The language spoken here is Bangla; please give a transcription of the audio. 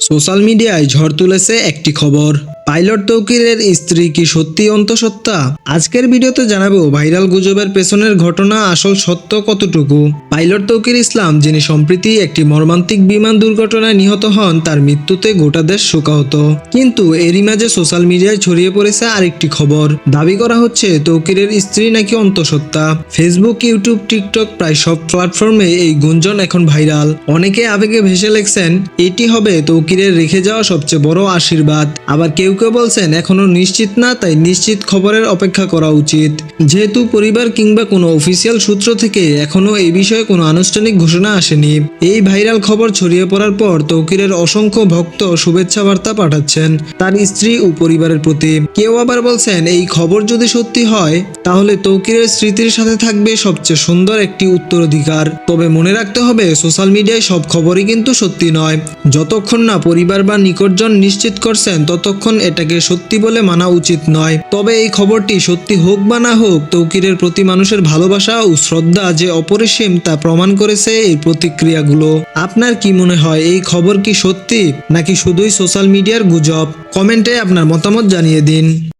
সোশ্যাল মিডিয়ায় ঝড় তুলেছে একটি খবর। পাইলট তৌকিরের স্ত্রী কি সত্যি অন্তঃসত্ত্বা? আজকের ভিডিওতে জানাব ভাইরাল গুজবের পেছনের ঘটনা আসল সত্য কতটুকু? পাইলট তৌকির ইসলাম, যিনি সম্প্রতি একটি মর্মান্তিক বিমান দুর্ঘটনায় নিহত হন, তার মৃত্যুতে গোটা দেশ শোকাহত। কিন্তু এরই মাঝে সোশ্যাল মিডিয়ায় ছড়িয়ে পড়েছে আরেকটি খবর। দাবি করা হচ্ছে, তৌকিরের স্ত্রী নাকি অন্তঃসত্ত্বা? ফেসবুক, ইউটিউব, টিকটক প্রায় সব প্ল্যাটফর্মে এই গুঞ্জন এখন ভাইরাল। অনেকে আবেগে ভেসে লেখছেন, এটি হবে তৌকিরের রেখে যাওয়া সবচেয়ে বড় আশীর্বাদ। আবার কেউ কেউ বলছেন, এখনও নিশ্চিত না, তাই নিশ্চিত খবরের অপেক্ষা করা উচিত। যেহেতু পরিবার কিংবা কোনো অফিসিয়াল সূত্র থেকে এখনও এই বিষয়ে কোনো আনুষ্ঠানিক ঘোষণা আসেনি। এই ভাইরাল খবর ছড়িয়ে পড়ার পর তৌকিরের অসংখ্য ভক্ত শুভেচ্ছা বার্তা পাঠাচ্ছেন তার স্ত্রী ও পরিবারের প্রতি। কেউ আবার বলছেন, এই খবর যদি সত্যি হয়, তাহলে তৌকিরের স্মৃতির সাথে থাকবে সবচেয়ে সুন্দর একটি উত্তরাধিকার। তবে মনে রাখতে হবে, সোশ্যাল মিডিয়ায় সব খবরই কিন্তু সত্যি নয়। যতক্ষণ না পরিবার বা নিকটজন নিশ্চিত করছেন, ততক্ষণ এটাকে সত্যি বলে মানা উচিত নয়। তবে এই খবরটি সত্যি হোক বা না হোক, তৌকিরের প্রতি মানুষের ভালোবাসা ও শ্রদ্ধা যে অপরিসীম তা প্রমাণ করেছে এই প্রতিক্রিয়াগুলো। আপনার কি মনে হয়, এই খবর কি সত্যি, নাকি শুধুই সোশ্যাল মিডিয়ার গুজব? কমেন্টে আপনার মতামত জানিয়ে দিন।